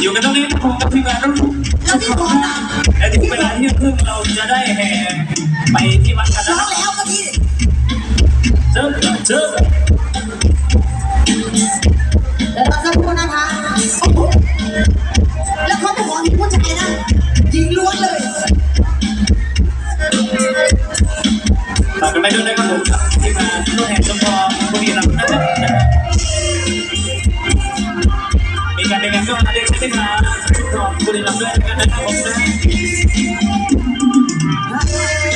อยู่กันตรงนี้ผมกับทีมงานรุ่นแล้วพี่บอลล่ะและถึงเวลาที่ครึ่งเราจะได้แห่ไปที่วัดกันร้นะองแล้วก็พี่เจอเจอเดี๋ยวเราจะพูดนะคะโอ้โหแล้วเขาบอกว่ามีผู้ชายนะหญิงล้วนเลย ฝากกันไปด้วยนะครับผมกับทีมงานรุ่นแห่งจำลอง I'm sorry.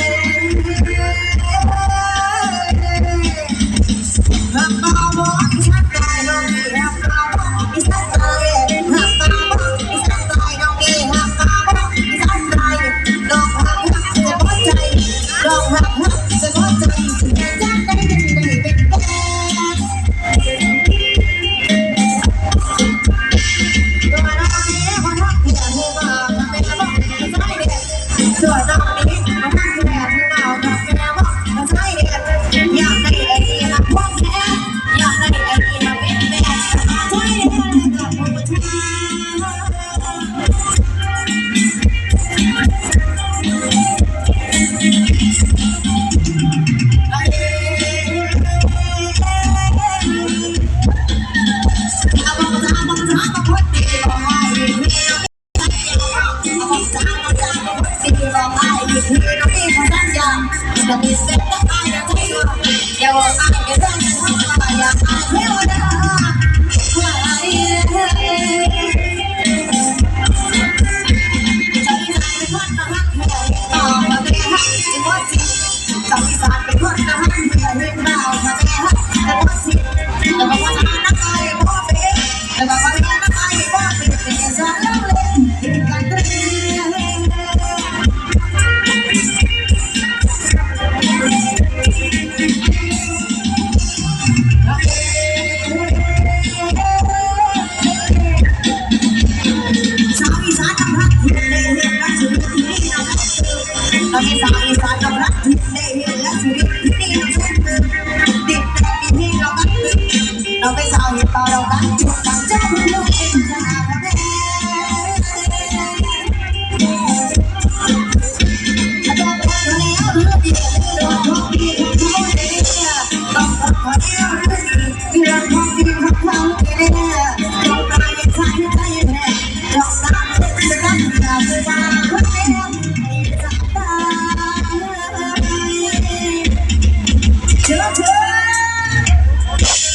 เรามีสาวอีสานกับรักได้เห็นและชีวิตนี่เราเช่นเดดิดแต่ที่เราบันเราเป็นสาอีสานเราบันทึตั้งใจคุณลูกเองขนาดเราเป็นต้องตายใจใจแน่ต้องตามเพื่อนรักเราเพื่อน Podcast.